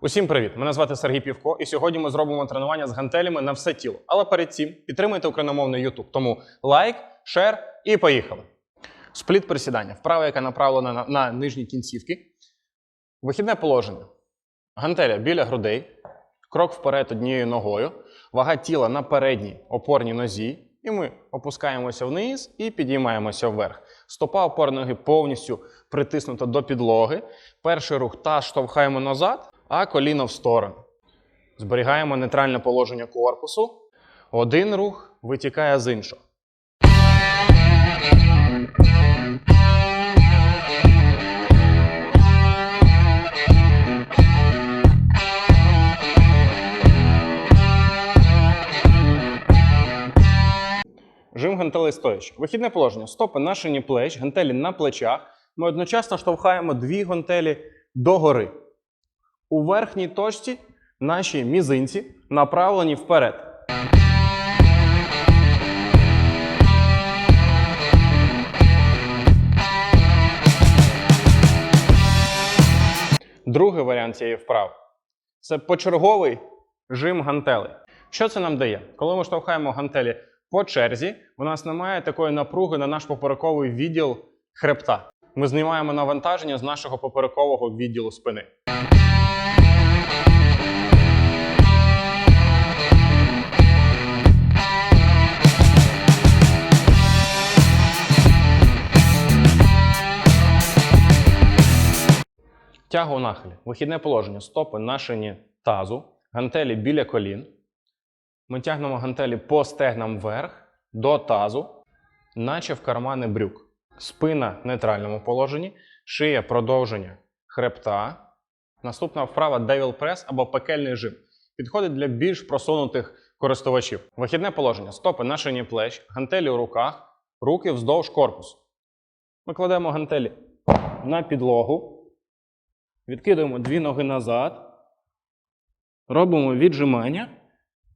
Усім привіт! Мене звати Сергій Півко, і сьогодні ми зробимо тренування з гантелями на все тіло. Але перед цим підтримуйте україномовний YouTube. Тому лайк, шер і поїхали. Спліт присідання. Вправа, яка направлена на, на нижні кінцівки. Вихідне положення. Гантеля біля грудей. Крок вперед однією ногою. Вага тіла на передній опорній нозі. І ми опускаємося вниз і підіймаємося вверх. Стопа опорної ноги повністю притиснута до підлоги. Перший рух таз штовхаємо назад, а коліно в сторону. Зберігаємо нейтральне положення корпусу. Один рух витікає з іншого. Жим гантелей стоячи. Вихідне положення. Стопи на шині плеч, гантелі на плечах. Ми одночасно штовхаємо дві гантелі догори. У верхній точці наші мізинці направлені вперед. Другий варіант цієї вправи це почерговий жим гантелей. Що це нам дає? Коли ми штовхаємо гантелі по черзі, у нас немає такої напруги на наш поперековий відділ хребта. Ми знімаємо навантаження з нашого поперекового відділу спини. Тяга у нахилі. Вихідне положення. Стопи на шині тазу, гантелі біля колін. Ми тягнемо гантелі по стегнам вверх до тазу, наче в кармани брюк. Спина в нейтральному положенні, шия продовження хребта. Наступна вправа Press або пекельний жим. Підходить для більш просунутих користувачів. Вихідне положення. Стопи на шині плеч, гантелі у руках, руки вздовж корпусу. Ми кладемо гантелі на підлогу. Відкидуємо дві ноги назад. Робимо віджимання.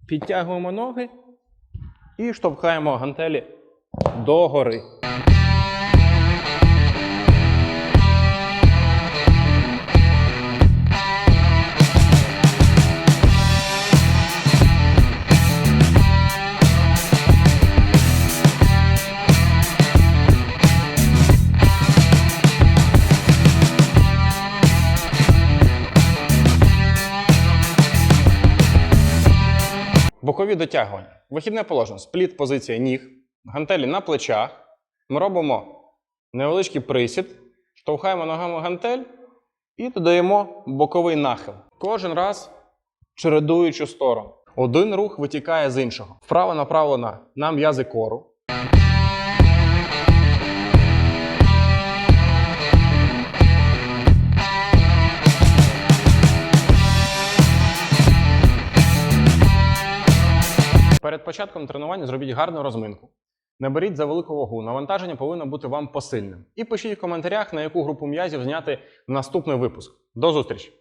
Підтягуємо ноги і штовхаємо гантелі догори. Бокові дотягування. Вихідне положення. Спліт позиція ніг, гантелі на плечах. Ми робимо невеличкий присід, штовхаємо ногами гантель і додаємо боковий нахил. Кожен раз чередуючу сторону. Один рух витікає з іншого. Вправа направлена на м'язи кору. Перед початком тренування зробіть гарну розминку. Не беріть за велику вагу, навантаження повинно бути вам посильним. І пишіть в коментарях, на яку групу м'язів зняти наступний випуск. До зустрічі!